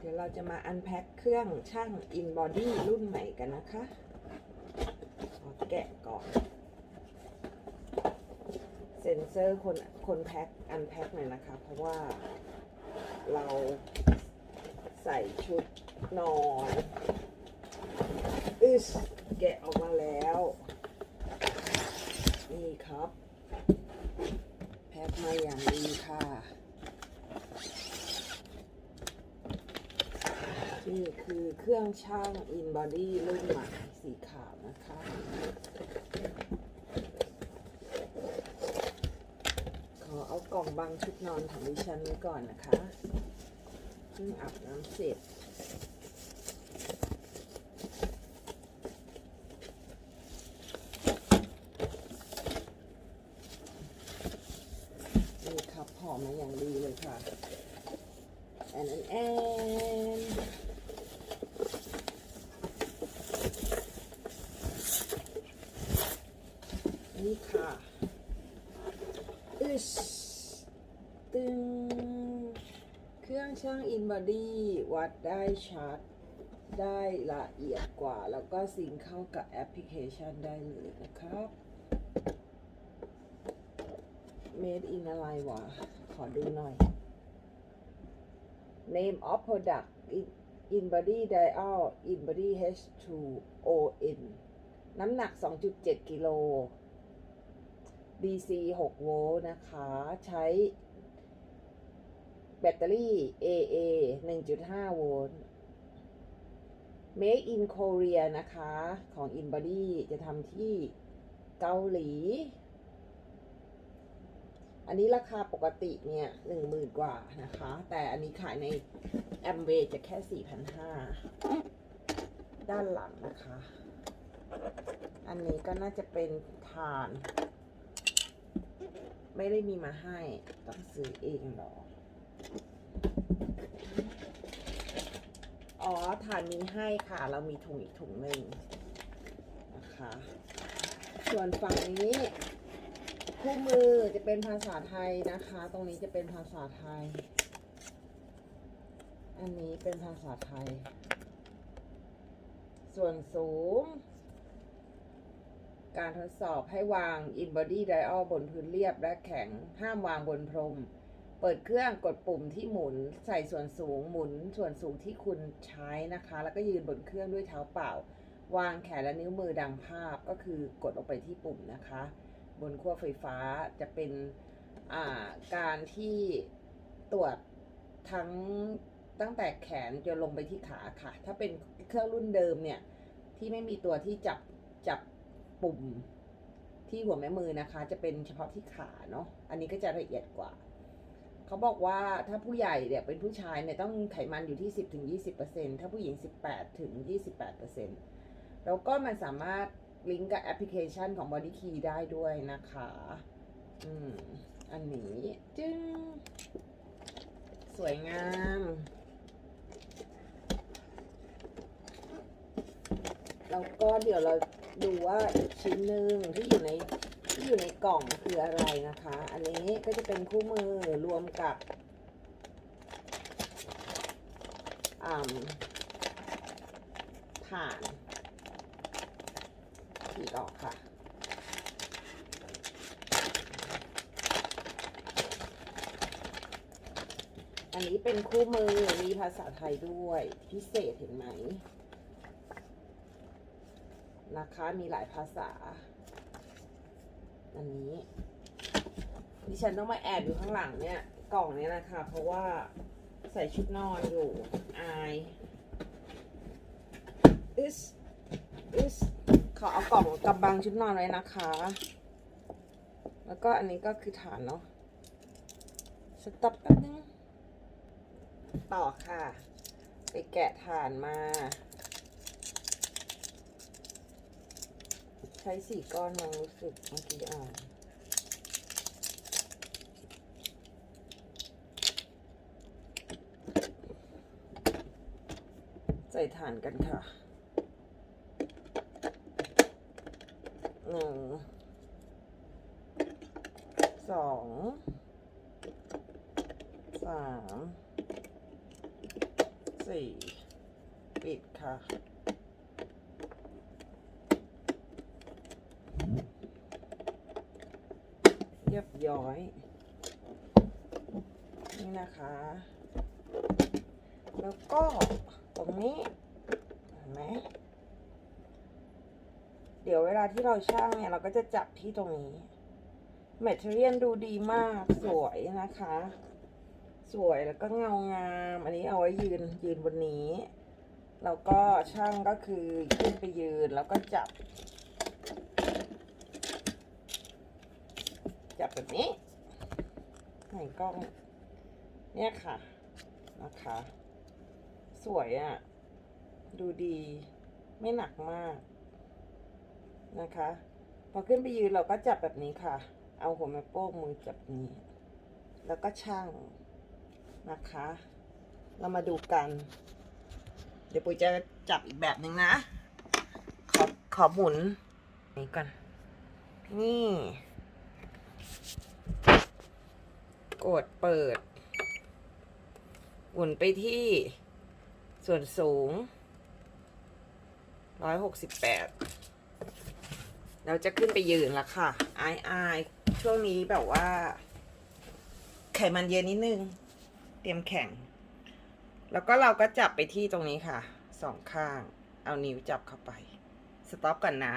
เดี๋ยวเราจะมาอันแพ็คเครื่องช่างอินบอดี้รุ่นใหม่กันนะคะขอแกะก่อนเซ็นเซอร์คนคนแพ็คอันแพ็คหน่อยนะคะ เพราะว่าเราใส่ชุดนอนอึสแกะออกมาแล้ว นี่ครับ แพ็คมาอย่างดีค่ะ นี่คือเครื่องช่างอินบอดี้รุ่นใหม่สีขาวนะคะ ขอเอากล่องบางชุดนอนของดิฉันไว้ก่อนนะคะเพิ่งอาบน้ำเสร็จ นี่ครับหอมมาอย่างดีเลยค่ะ แอนแอนแอนนี่ค่ะอึชตึง เครื่อง ช่างอินบอดี้วัดได้ชัด ได้ละเอียดกว่า แล้วก็ซิงเข้ากับแอปพลิเคชันได้เลยนะครับ Made in อะไรวะ ขอดูหน่อย Name of product InBody Dial InBody H2ON น้ำหนัก 2.7 กิโล DC 6 โวลต์นะคะ ใช้ แบตเตอรี่ AA 1.5 โวลต์ Make in Korea นะคะ ของ InBody จะทำที่เกาหลี อันนี้ราคาปกติเนี่ยหนึ่งหมื่นกว่านะคะ แต่อันนี้ขายในแอมเวจะแค่สี่พันห้าด้านหลังนะคะ อันนี้ก็น่าจะเป็นทาน ไม่ได้มีมาให้ ต้องซื้อเองหรอ อ๋อทานมีให้ค่ะ เรามีถุงอีกถุงหนึ่งนะคะ ส่วนฝั่งนี้คู่มือจะเป็นภาษาไทยนะคะ ตรงนี้จะเป็นภาษาไทย อันนี้เป็นภาษาไทย ส่วนสูง การทดสอบให้วาง in body dial บนพื้นเรียบและแข็งห้ามวางบนพรม เปิดเครื่องกดปุ่มที่หมุนใส่ส่วนสูงหมุนส่วนสูงที่คุณใช้นะคะ แล้วก็ยืนบนเครื่องด้วยเท้าเปล่า วางแขนและนิ้วมือดังภาพก็คือกดลงไปที่ปุ่มนะคะ บนขั้วไฟฟ้าจะเป็นการที่ตรวจทั้งตั้งแต่แขนจนลงไปที่ขาค่ะ ถ้าเป็นเครื่องรุ่นเดิมเนี่ย ที่ไม่มีตัวที่จับจับปุ่มที่หัวแม่มือนะคะ จะเป็นเฉพาะที่ขาเนาะอันนี้ก็จะละเอียดกว่า เขาบอกว่าถ้าผู้ใหญ่เนี่ยเป็นผู้ชายเนี่ยต้องไขมันอยู่ที่10ถึง20%ถ้าผู้หญิง18ถึง28%แปดเปอร์เซ็นแล้วก็มันสามารถลิงก์กับแอปพลิเคชันของ Body Key ได้ด้วยนะคะ อืม อันนี้จึงสวยงาม แล้วก็เดี๋ยวเราดูว่าอีกชิ้นหนึ่งที่อยู่ใน ที่อยู่ในกล่องคืออะไรนะคะ อันนี้ก็จะเป็นคู่มือรวมกับอ่านขีดออกค่ะ อันนี้เป็นคู่มือมีภาษาไทยด้วยพิเศษเห็นไหมนะคะมีหลายภาษา อันนี้ดิฉันต้องมาแอบอยู่ข้างหลังเนี่ยกล่องเนี้ยนะคะ เพราะว่าใส่ชุดนอนอยู่อายอิสอิสขอเอากล่องกำบังชุดนอนไว้นะคะ แล้วก็อันนี้ก็คือฐานเนาะสต็อปแป๊บนึงต่อค่ะ ไปแกะฐานมา ใช้สี่ก้อนมารู้สึกเมื่อกี้อ่านใส่ฐานกันค่ะหนึ่งสองสามสี่ปิดค่ะ เรียบร้อย นี่นะคะ แล้วก็ตรงนี้เห็นไหมเดี๋ยวเวลาที่เราช่างเนี่ยเราก็จะจับที่ตรงนี้แมทเทอเรียลดูดีมากสวยนะคะ สวยแล้วก็เงางาม อันนี้เอาไว้ยืนยืนบนนี้ แล้วก็ช่างก็คือขึ้นไปยืนแล้วก็จับ จับแบบนี้ไหนกล้อง เนี่ยค่ะ นะคะ สวยอะ่ะ ดูดี ไม่หนักมาก นะคะ พอขึ้นไปยืนเราก็จับแบบนี้ค่ะ เอาหัวแม่โป้งมือจับนี้ แล้วก็ช่างนะคะ เรามาดูกัน เดี๋ยวปุ๋ยจะจับอีกแบบหนึ่งนะ ขอขอหมุนนี่ก่อนนี่ กดเปิด หมุนไปที่ส่วนสูงร้อยหกสิบแปดเราจะขึ้นไปยืนแล้วค่ะอายอายช่วงนี้แบบว่า ไขมันเยอะนิดนึง เตรียมแข่ง แล้วก็เราก็จับไปที่ตรงนี้ค่ะ สองข้าง เอานิ้วจับเข้าไป สต็อปก่อนนะ